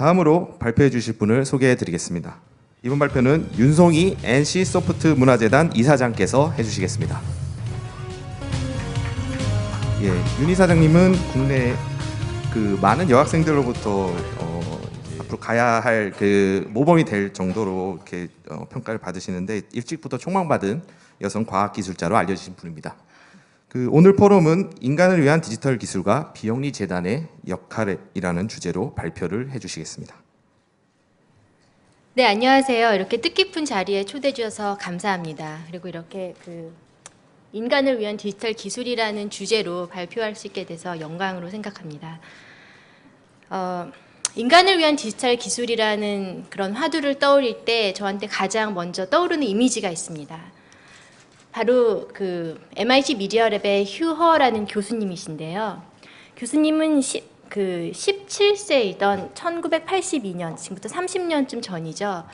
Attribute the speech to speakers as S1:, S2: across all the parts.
S1: 다음으로 발표해 주실 분을 소개해 드리겠습니다. 이번 발표는 윤송이 NC 소프트 문화재단 이사장께서 해주시겠습니다. 예, 윤 이사장님은 국내 그 많은 여학생들로부터 어, 앞으로 가야 할 그 모범이 될 정도로 이렇게 어, 평가를 받으시는데 일찍부터 촉망받은 여성 과학 기술자로 알려지신 분입니다. 그 오늘 포럼은 인간을 위한 디지털 기술과 비영리 재단의 역할이라는 주제로 발표를 해주시겠습니다.
S2: 네, 안녕하세요. 이렇게 뜻깊은 자리에 초대해 주셔서 감사합니다. 그리고 이렇게 그 인간을 위한 디지털 기술이라는 주제로 발표할 수 있게 돼서 영광으로 생각합니다. 어, 인간을 위한 디지털 기술이라는 그런 화두를 떠올릴 때 저한테 가장 먼저 떠오르는 이미지가 있습니다. 바로 그 MIT 미디어랩의 휴허라는 교수님이신데요. 교수님은 시, 그 17세이던 1982년 지금부터 30년쯤 전이죠.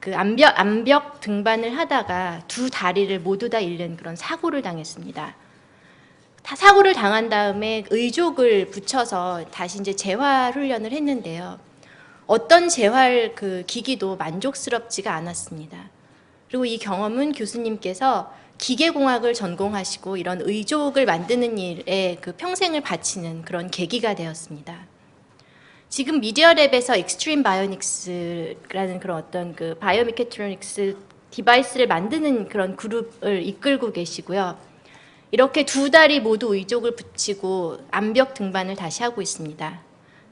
S2: 그 암벽 암벽 등반을 하다가 두 다리를 모두 다 잃는 그런 사고를 당했습니다. 다 사고를 당한 다음에 의족을 붙여서 다시 이제 재활 훈련을 했는데요. 어떤 재활 그 기기도 만족스럽지가 않았습니다. 그리고 이 경험은 교수님께서 기계공학을 전공하시고 이런 의족을 만드는 일에 그 평생을 바치는 그런 계기가 되었습니다. 지금 미디어랩에서 익스트림 바이오닉스라는 그런 어떤 그 바이오미케트로닉스 디바이스를 만드는 그런 그룹을 이끌고 계시고요. 이렇게 두 다리 모두 의족을 붙이고 암벽 등반을 다시 하고 있습니다.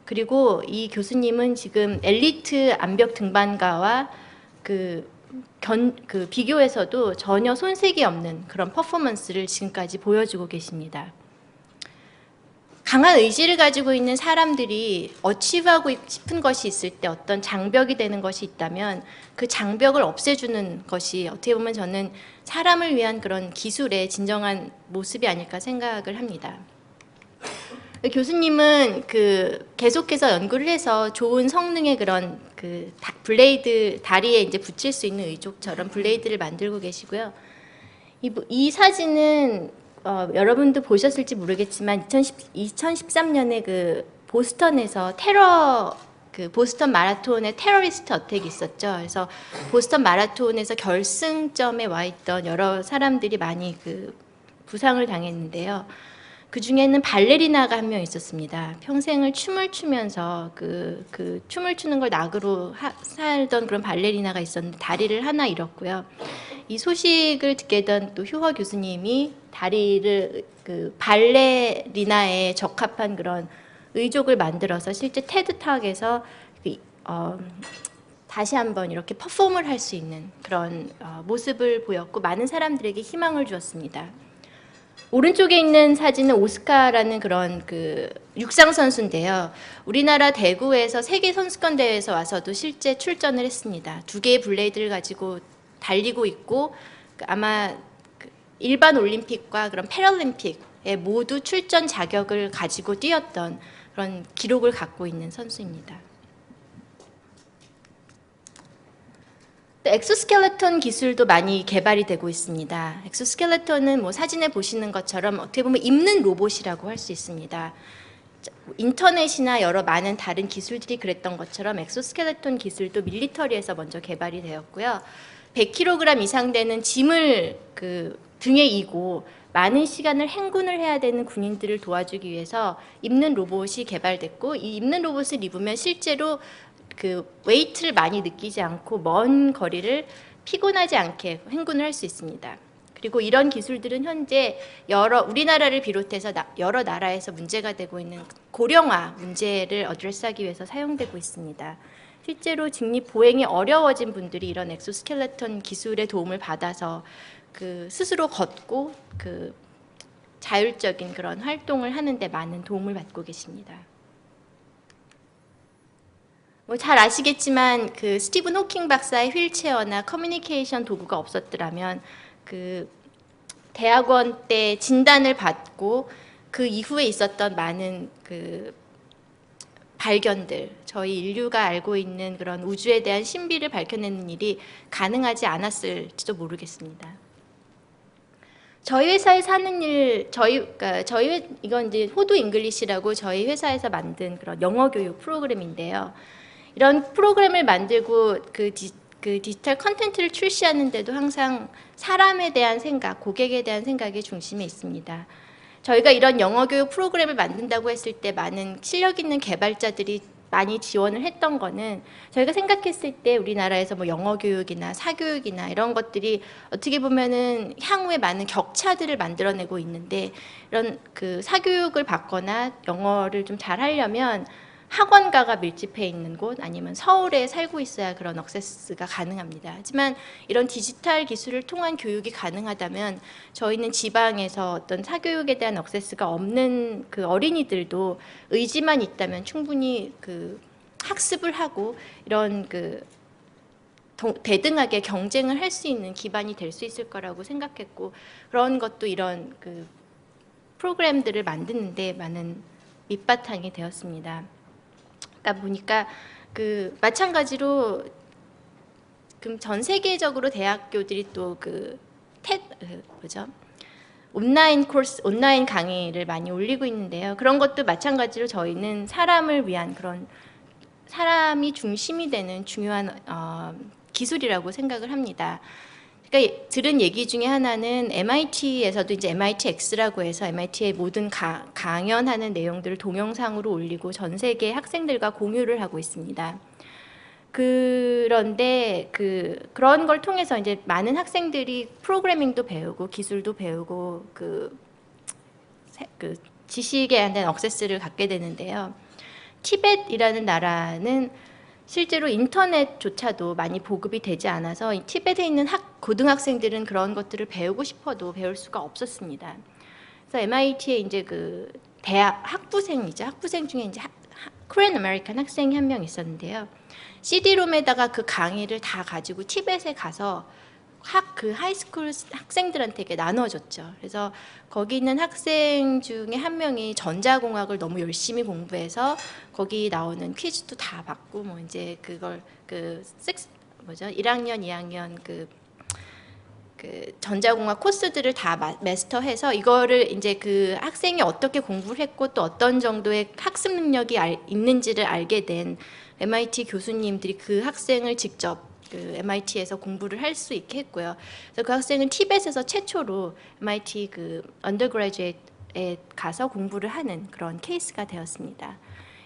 S2: 그리고 이 교수님은 지금 엘리트 암벽 등반가와 그, 견, 그 비교에서도 전혀 손색이 없는 그런 퍼포먼스를 지금까지 보여주고 계십니다. 강한 의지를 가지고 있는 사람들이 어치브하고 싶은 것이 있을 때 어떤 장벽이 되는 것이 있다면 그 장벽을 없애주는 것이 어떻게 보면 저는 사람을 위한 그런 기술의 진정한 모습이 아닐까 생각을 합니다. 교수님은 그 계속해서 연구를 해서 좋은 성능의 그런 그 다- 블레이드 다리에 이제 붙일 수 있는 의족처럼 블레이드를 만들고 계시고요. 이, 부- 이 사진은 어, 여러분도 보셨을지 모르겠지만 2010, 2013년에 그 보스턴에서 테러 그 보스턴 마라톤에 테러리스트 어택이 있었죠. 그래서 보스턴 마라톤에서 결승점에 와 있던 여러 사람들이 많이 그 부상을 당했는데요. 그 중에는 발레리나가 한 명 있었습니다. 평생을 춤을 추면서 그, 그 춤을 추는 걸 낙으로 하, 살던 그런 발레리나가 있었는데 다리를 하나 잃었고요. 이 소식을 듣게 된 또 휴허 교수님이 다리를 그 발레리나에 적합한 그런 의족을 만들어서 실제 테드탁에서 그, 어, 다시 한번 이렇게 퍼폼을 할 수 있는 그런 어, 모습을 보였고 많은 사람들에게 희망을 주었습니다. 오른쪽에 있는 사진은 오스카라는 그런 그 육상 선수인데요. 우리나라 대구에서 세계 선수권 대회에서 와서도 실제 출전을 했습니다. 두 개의 블레이드를 가지고 달리고 있고 그 아마 그 일반 올림픽과 그런 패럴림픽에 모두 출전 자격을 가지고 뛰었던 그런 기록을 갖고 있는 선수입니다. 또 엑소스켈레톤 기술도 많이 개발이 되고 있습니다. 엑소스켈레톤은 뭐 사진에 보시는 것처럼 어떻게 보면 입는 로봇이라고 할 수 있습니다. 인터넷이나 여러 많은 다른 기술들이 그랬던 것처럼 엑소스켈레톤 기술도 밀리터리에서 먼저 개발이 되었고요. 100kg 이상 되는 짐을 그 등에 이고 많은 시간을 행군을 해야 되는 군인들을 도와주기 위해서 입는 로봇이 개발됐고 이 입는 로봇을 입으면 실제로 그 웨이트를 많이 느끼지 않고 먼 거리를 피곤하지 않게 행군을 할 수 있습니다. 그리고 이런 기술들은 현재 여러 우리나라를 비롯해서 나- 여러 나라에서 문제가 되고 있는 고령화 문제를 어드레스하기 위해서 사용되고 있습니다. 실제로 직립 보행이 어려워진 분들이 이런 엑소스켈레톤 기술의 도움을 받아서 그 스스로 걷고 그 자율적인 그런 활동을 하는데 많은 도움을 받고 계십니다. 뭐 잘 아시겠지만 그 스티븐 호킹 박사의 휠체어나 커뮤니케이션 도구가 없었더라면 그 대학원 때 진단을 받고 그 이후에 있었던 많은 그 발견들 저희 인류가 알고 있는 그런 우주에 대한 신비를 밝혀내는 일이 가능하지 않았을지도 모르겠습니다. 저희 회사에서 하는 일 저희 그러니까 저희 회, 이건 이제 호두 잉글리시라고 저희 회사에서 만든 그런 영어 교육 프로그램인데요. 이런 프로그램을 만들고 그, 디, 그 디지털 컨텐츠를 출시하는데도 항상 사람에 대한 생각, 고객에 대한 생각이 중심에 있습니다. 저희가 이런 영어 교육 프로그램을 만든다고 했을 때 많은 실력 있는 개발자들이 많이 지원을 했던 거는 저희가 생각했을 때 우리나라에서 뭐 영어 교육이나 사교육이나 이런 것들이 어떻게 보면은 향후에 많은 격차들을 만들어내고 있는데 이런 그 사교육을 받거나 영어를 좀 잘하려면 학원가가 밀집해 있는 곳 아니면 서울에 살고 있어야 그런 억세스가 가능합니다. 하지만 이런 디지털 기술을 통한 교육이 가능하다면 저희는 지방에서 어떤 사교육에 대한 억세스가 없는 그 어린이들도 의지만 있다면 충분히 그 학습을 하고 이런 그 동- 대등하게 경쟁을 할 수 있는 기반이 될 수 있을 거라고 생각했고 그런 것도 이런 그 프로그램들을 만드는데 많은 밑바탕이 되었습니다. 그러니까 보니까 그 마찬가지로 그럼 전 세계적으로 대학교들이 또그 테그 뭐죠? 온라인 코र्스, 온라인 강의를 많이 올리고 있는데요. 그런 것도 마찬가지로 저희는 사람을 위한 그런 사람이 중심이 되는 중요한 어, 기술이라고 생각을 합니다. 그러니까 들은 얘기 중에 하나는 MIT에서도 이제 MITX라고 해서 MIT의 모든 가, 강연하는 내용들을 동영상으로 올리고 전 세계 학생들과 공유를 하고 있습니다. 그런데 그 그런 걸 통해서 이제 많은 학생들이 프로그래밍도 배우고 기술도 배우고 그, 세- 그 지식에 대한 억세스를 갖게 되는데요. 티벳이라는 나라는 실제로 인터넷조차도 많이 보급이 되지 않아서 이 티벳에 있는 학, 고등학생들은 그런 것들을 배우고 싶어도 배울 수가 없었습니다. 그래서 MIT에 이제 그 대학 학부생이죠. 학부생 중에 이제 코리안 아메리칸 학생이 한 명 있었는데요. CD롬에다가 그 강의를 다 가지고 티벳에 가서 학 그 하이스쿨 학생들한테 이렇게 나눠줬죠. 그래서 거기 있는 학생 중에 한 명이 전자공학을 너무 열심히 공부해서 거기 나오는 퀴즈도 다 받고 뭐 이제 그걸 그 식스 뭐죠? 1학년, 2학년 그 그 전자공학 코스들을 다 마- 마스터해서 이거를 이제 그 학생이 어떻게 공부를 했고 또 어떤 정도의 학습 능력이 알- 있는지를 알게 된 MIT 교수님들이 그 학생을 직접 그 MIT에서 공부를 할 수 있게 했고요. 그래서 그 학생은 티벳에서 최초로 MIT 그 언더그래주에이트에 가서 공부를 하는 그런 케이스가 되었습니다.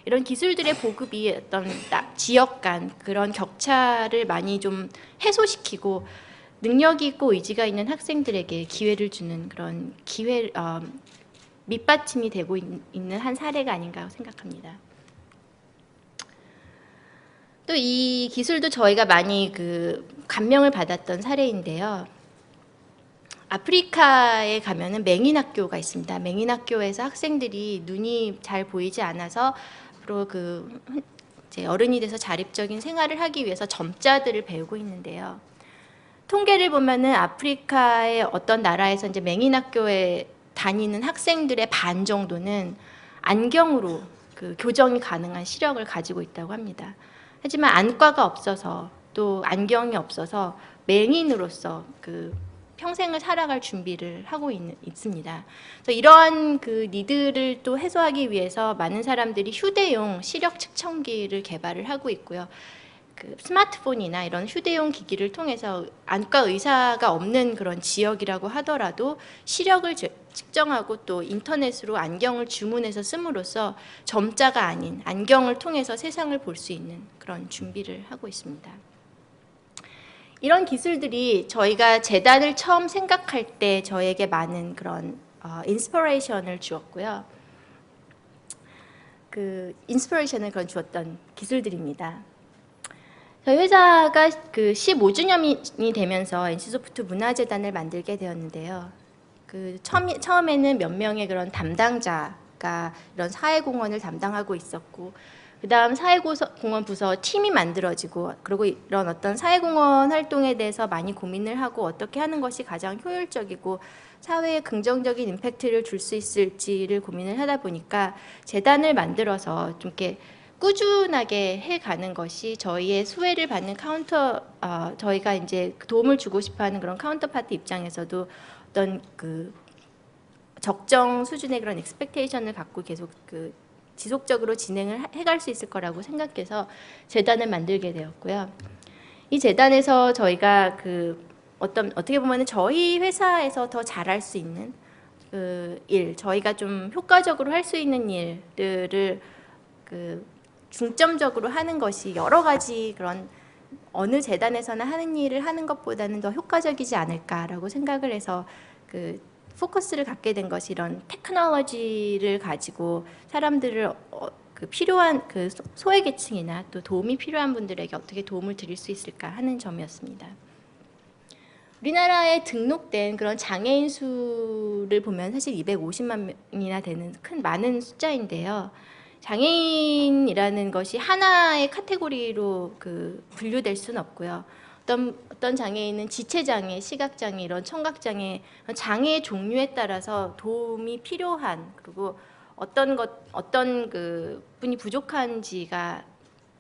S2: 이런 기술들의 보급이 어떤 나- 지역 간 그런 격차를 많이 좀 해소시키고 능력이 있고 의지가 있는 학생들에게 기회를 주는 그런 기회 어, 밑받침이 되고 있, 있는 한 사례가 아닌가 생각합니다. 또 이 기술도 저희가 많이 그 감명을 받았던 사례인데요. 아프리카에 가면은 맹인 학교가 있습니다. 맹인 학교에서 학생들이 눈이 잘 보이지 않아서 앞으로 그 이제 어른이 돼서 자립적인 생활을 하기 위해서 점자들을 배우고 있는데요. 통계를 보면은 아프리카의 어떤 나라에서 이제 맹인 학교에 다니는 학생들의 반 정도는 안경으로 그 교정이 가능한 시력을 가지고 있다고 합니다. 하지만 안과가 없어서 또 안경이 없어서 맹인으로서 그 평생을 살아갈 준비를 하고 있, 있습니다. 그래서 이러한 그 니드를 또 해소하기 위해서 많은 사람들이 휴대용 시력 측정기를 개발을 하고 있고요. 그 스마트폰이나 이런 휴대용 기기를 통해서 안과 의사가 없는 그런 지역이라고 하더라도 시력을 제- 측정하고 또 인터넷으로 안경을 주문해서 씀으로써 점자가 아닌 안경을 통해서 세상을 볼 수 있는 그런 준비를 하고 있습니다. 이런 기술들이 저희가 재단을 처음 생각할 때 저에게 많은 그런 어, 인스퍼레이션을 주었고요. 그 인스퍼레이션을 그런 주었던 기술들입니다. 저희 회사가 그 15주년이 되면서 NC소프트 문화재단을 만들게 되었는데요. 그 처음, 처음에는 몇 명의 그런 담당자가 이런 사회공헌을 담당하고 있었고 그 다음 사회공헌 부서 팀이 만들어지고 그리고 이런 어떤 사회공헌 활동에 대해서 많이 고민을 하고 어떻게 하는 것이 가장 효율적이고 사회에 긍정적인 임팩트를 줄 수 있을지를 고민을 하다 보니까 재단을 만들어서 좀 이렇게 꾸준하게 해가는 것이 저희의 수혜를 받는 카운터 어, 저희가 이제 도움을 주고 싶어하는 그런 카운터파트 입장에서도 어떤 그 적정 수준의 그런 expectation을 갖고 계속 그 지속적으로 진행을 하- 해갈 수 있을 거라고 생각해서 재단을 만들게 되었고요. 이 재단에서 저희가 그 어떤 어떻게 보면은 저희 회사에서 더 잘할 수 있는 그 일, 저희가 좀 효과적으로 할 수 있는 일들을 그 중점적으로 하는 것이 여러 가지 그런 어느 재단에서나 하는 일을 하는 것보다는 더 효과적이지 않을까라고 생각을 해서 그 포커스를 갖게 된 것이 이런 테크놀로지를 가지고 사람들을 어, 그 필요한 그 소- 소외 계층이나 또 도움이 필요한 분들에게 어떻게 도움을 드릴 수 있을까 하는 점이었습니다. 우리나라에 등록된 그런 장애인 수를 보면 사실 250만 명이나 되는 큰 많은 숫자인데요. 장애인이라는 것이 하나의 카테고리로 그 분류될 수는 없고요. 어떤 어떤 장애인은 지체 장애, 시각 장애, 이런 청각 장애, 장애의 종류에 따라서 도움이 필요한 그리고 어떤 것 어떤 그 분이 부족한지가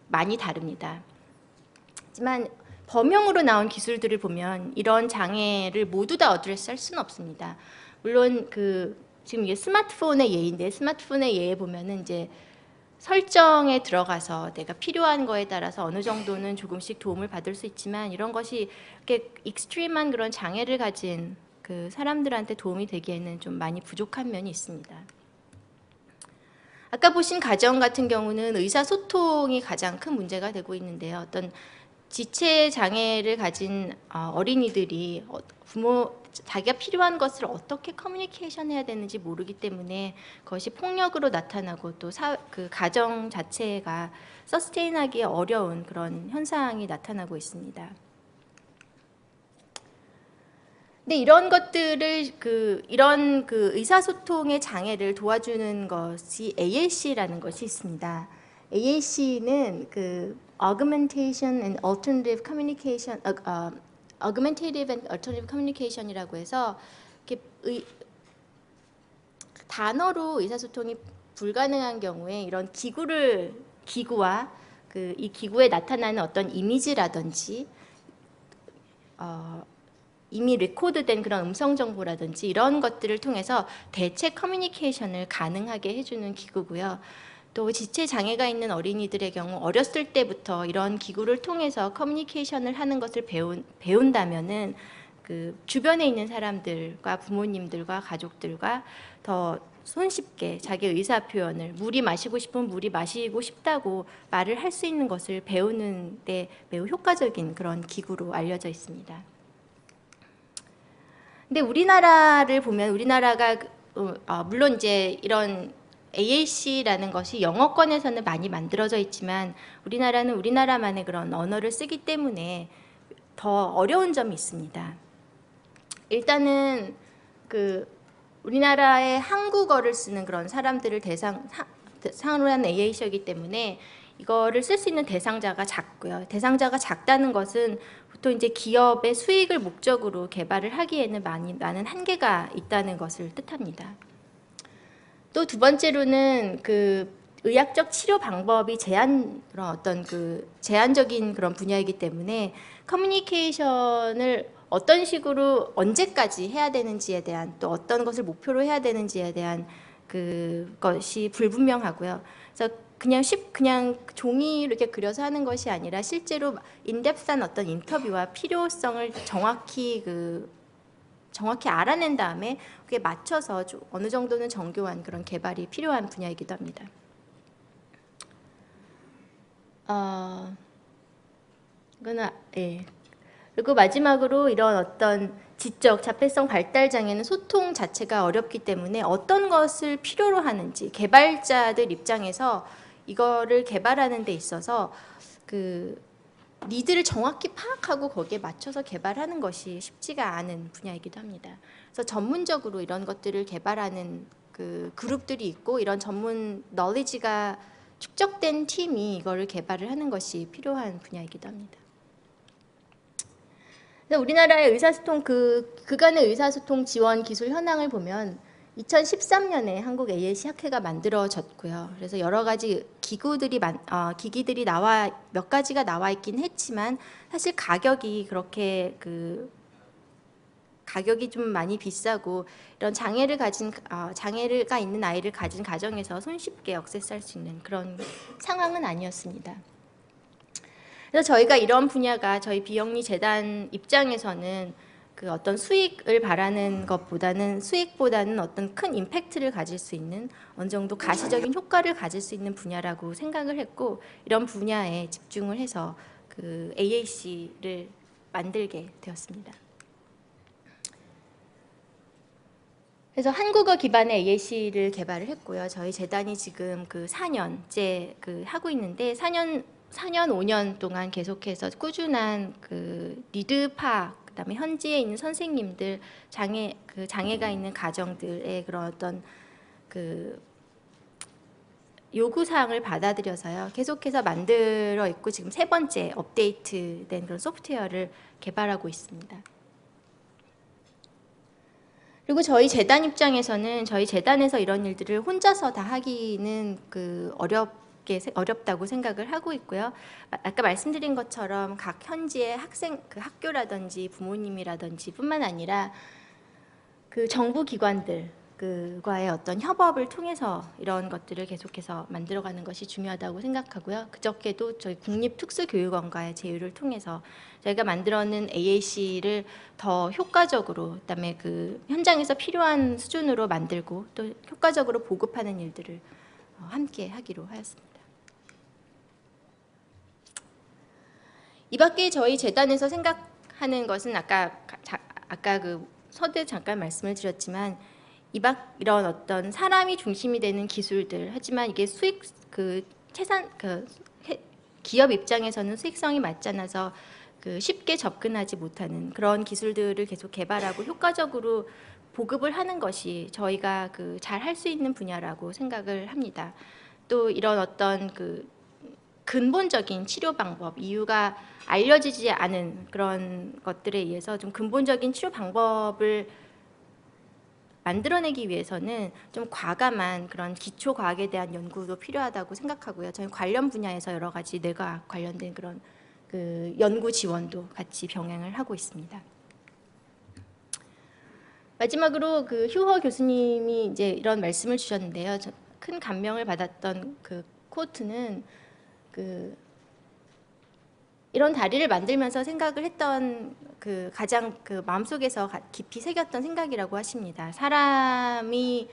S2: 많이 다릅니다. 하지만 범용으로 나온 기술들을 보면 이런 장애를 모두 다 어드레스할 수는 없습니다. 물론 그 지금 이게 스마트폰의 예인데 스마트폰의 예에 보면은 이제 설정에 들어가서 내가 필요한 거에 따라서 어느 정도는 조금씩 도움을 받을 수 있지만 이런 것이 이렇게 익스트림한 그런 장애를 가진 그 사람들한테 도움이 되기에는 좀 많이 부족한 면이 있습니다. 아까 보신 가정 같은 경우는 의사소통이 가장 큰 문제가 되고 있는데요. 어떤 지체 장애를 가진 어, 어린이들이 어, 부모 자기가 필요한 것을 어떻게 커뮤니케이션 해야 되는지 모르기 때문에 그것이 폭력으로 나타나고 또 그 가정 자체가 서스테인하기 어려운 그런 현상이 나타나고 있습니다. 근데 이런 것들을 그 이런 그 의사소통의 장애를 도와주는 것이 AAC라는 것이 있습니다. AAC는 그 Augmentation and Alternative Communication, 어, 어, Augmentative and Alternative Communication이라고 해서 이렇게 의, 단어로 의사소통이 불가능한 경우에 이런 기구를 기구와 그 이 기구에 나타나는 어떤 이미지라든지 어, 이미 레코드된 그런 음성 정보라든지 이런 것들을 통해서 대체 커뮤니케이션을 가능하게 해주는 기구고요. 또 지체 장애가 있는 어린이들의 경우 어렸을 때부터 이런 기구를 통해서 커뮤니케이션을 하는 것을 배운 배운다면은 그 주변에 있는 사람들과 부모님들과 가족들과 더 손쉽게 자기 의사 표현을 물이 마시고 싶으면 물이 마시고 싶다고 말을 할 수 있는 것을 배우는 데 매우 효과적인 그런 기구로 알려져 있습니다. 근데 우리나라를 보면 우리나라가 그- 어, 어, 물론 이제 이런 AAC라는 것이 영어권에서는 많이 만들어져 있지만 우리나라는 우리나라만의 그런 언어를 쓰기 때문에 더 어려운 점이 있습니다. 일단은 그 우리나라의 한국어를 쓰는 그런 사람들을 대상 사- 상으로 한 AAC이기 때문에 이거를 쓸 수 있는 대상자가 작고요. 대상자가 작다는 것은 보통 이제 기업의 수익을 목적으로 개발을 하기에는 많이 많은 한계가 있다는 것을 뜻합니다. 또 두 번째로는 그 의학적 치료 방법이 제한 그런 어떤 그 제한적인 그런 분야이기 때문에 커뮤니케이션을 어떤 식으로 언제까지 해야 되는지에 대한 또 어떤 것을 목표로 해야 되는지에 대한 그것이 불분명하고요. 그래서 그냥 쉽 그냥 종이 이렇게 그려서 하는 것이 아니라 실제로 인덱스한 어떤 인터뷰와 필요성을 정확히 그 정확히 알아낸 다음에 그게 맞춰서 좀 어느 정도는 정교한 그런 개발이 필요한 분야이기도 합니다. 어, 이거는 예. 그리고 마지막으로 이런 어떤 지적 자폐성 발달 장애는 소통 자체가 어렵기 때문에 어떤 것을 필요로 하는지 개발자들 입장에서 이거를 개발하는 데 있어서 그 니드를 정확히 파악하고 거기에 맞춰서 개발하는 것이 쉽지가 않은 분야이기도 합니다. 그래서 전문적으로 이런 것들을 개발하는 그 그룹들이 있고 이런 전문 널리지가 축적된 팀이 이거를 개발을 하는 것이 필요한 분야이기도 합니다. 우리나라의 의사소통 그 그간의 의사소통 지원 기술 현황을 보면 2013년에 한국 AAC 학회가 만들어졌고요. 그래서 여러 가지 기구들이 만, 어, 기기들이 나와 몇 가지가 나와 있긴 했지만 사실 가격이 그렇게 그 가격이 좀 많이 비싸고 이런 장애를 가진 어, 장애가 있는 아이를 가진 가정에서 손쉽게 억세스할 수 있는 그런 상황은 아니었습니다. 그래서 저희가 이런 분야가 저희 비영리 재단 입장에서는 그 어떤 수익을 바라는 것보다는 수익보다는 어떤 큰 임팩트를 가질 수 있는 어느 정도 가시적인 효과를 가질 수 있는 분야라고 생각을 했고 이런 분야에 집중을 해서 그 AAC를 만들게 되었습니다. 그래서 한국어 기반의 AAC를 개발을 했고요. 저희 재단이 지금 그 4년째 그 하고 있는데 4년 4년 5년 동안 계속해서 꾸준한 그 리드파 그다음에 현지에 있는 선생님들 장애 그 장애가 있는 가정들의 그런 어떤 그 요구 사항을 받아들여서요. 계속해서 만들어 있고 지금 세 번째 업데이트된 그런 소프트웨어를 개발하고 있습니다. 그리고 저희 재단 입장에서는 저희 재단에서 이런 일들을 혼자서 다 하기는 그 어렵 게 세- 어렵다고 생각을 하고 있고요. 아- 아까 말씀드린 것처럼 각 현지의 학생 그 학교라든지 부모님이라든지 뿐만 아니라 그 정부 기관들 그과의 어떤 협업을 통해서 이런 것들을 계속해서 만들어가는 것이 중요하다고 생각하고요. 그저께도 저희 국립특수교육원과의 제휴를 통해서 저희가 만들어낸 AAC를 더 효과적으로 그다음에 그 현장에서 필요한 수준으로 만들고 또 효과적으로 보급하는 일들을 어, 함께 하기로 하였습니다. 이 밖에 저희 재단에서 생각하는 것은 아까 가- 자- 아까 그 서두 잠깐 말씀을 드렸지만 이밖 이런 어떤 사람이 중심이 되는 기술들 하지만 이게 수익 그 채산 그 해- 기업 입장에서는 수익성이 맞지 않아서 그 쉽게 접근하지 못하는 그런 기술들을 계속 개발하고 효과적으로 보급을 하는 것이 저희가 그 잘 할 수 있는 분야라고 생각을 합니다. 또 이런 어떤 그 근본적인 치료 방법 이유가 알려지지 않은 그런 것들에 의해서 좀 근본적인 치료 방법을 만들어내기 위해서는 좀 과감한 그런 기초 과학에 대한 연구도 필요하다고 생각하고요. 저희 관련 분야에서 여러 가지 뇌과학 관련된 그런 그 연구 지원도 같이 병행을 하고 있습니다. 마지막으로 그 휴허 교수님이 이제 이런 말씀을 주셨는데요. 저- 큰 감명을 받았던 그 코트는 그 이런 다리를 만들면서 생각을 했던 그 가장 그 마음속에서 가- 깊이 새겼던 생각이라고 하십니다. 사람이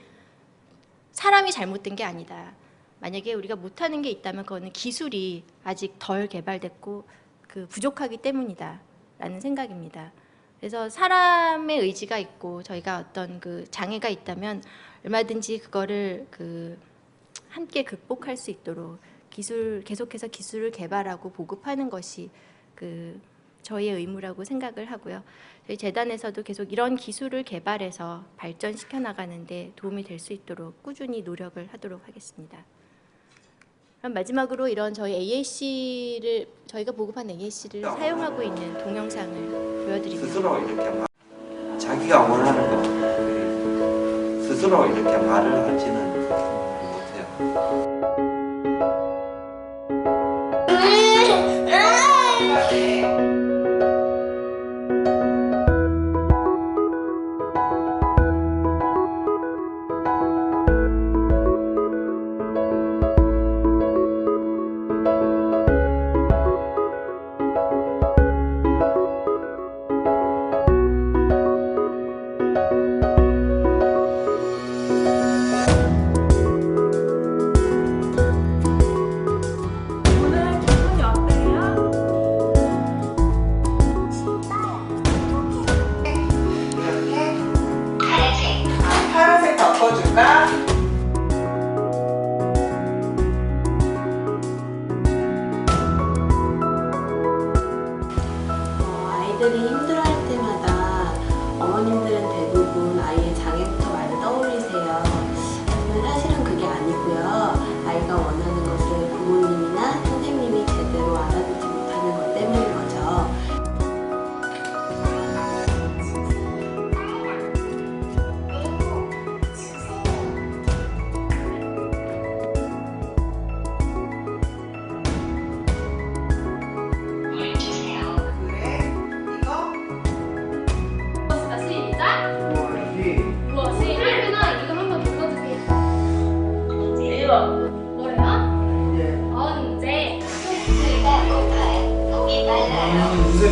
S2: 사람이 잘못된 게 아니다. 만약에 우리가 못하는 게 있다면 그거는 기술이 아직 덜 개발됐고 그 부족하기 때문이다 라는 생각입니다. 그래서 사람의 의지가 있고 저희가 어떤 그 장애가 있다면 얼마든지 그거를 그 함께 극복할 수 있도록 기술 계속해서 기술을 개발하고 보급하는 것이 그 저희의 의무라고 생각을 하고요. 저희 재단에서도 계속 이런 기술을 개발해서 발전시켜 나가는데 도움이 될 수 있도록 꾸준히 노력을 하도록 하겠습니다. 그럼 마지막으로 이런 저희 AAC를 저희가 보급한 AAC를 사용하고 있는 동영상을 보여드리겠습니다.
S3: 스스로 이렇게 말, 자기가 원하는 거 스스로 이렇게 말을 하지는 못해요.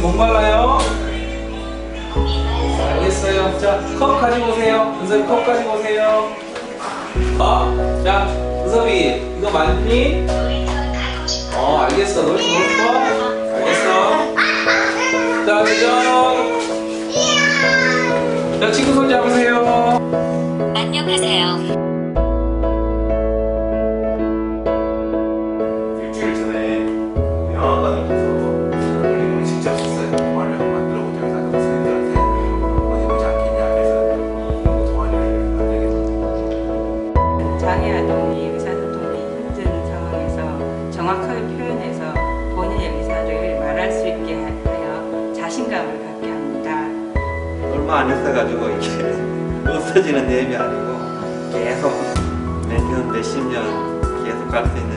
S4: 목말라요? 알겠어요. 자, 컵 가지고 오세요. 은섭이 컵 가지고 오세요. 컵. 자, 은섭이 이거 맞니? 어, 알겠어. 놀이 놀고 싶어? 알겠어. 자, 대전. 자, 친구 손 잡으세요.
S5: 안녕하세요.
S3: 내용이 아니고 계속 몇 년, 몇십 년 계속 갈 수 있는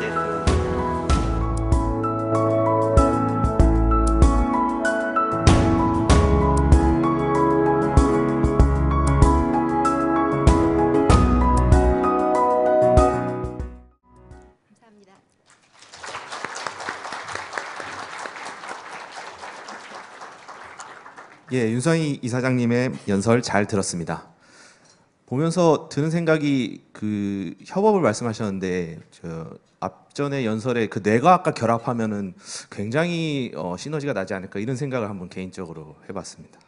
S3: 됐어요.
S2: 감사합니다.
S1: 예, 윤서희 이사장님의 연설 잘 들었습니다. 보면서 드는 생각이 그 협업을 말씀하셨는데 저 앞전에 연설에 그 뇌과학과 결합하면은 굉장히 어, 시너지가 나지 않을까 이런 생각을 한번 개인적으로 해봤습니다.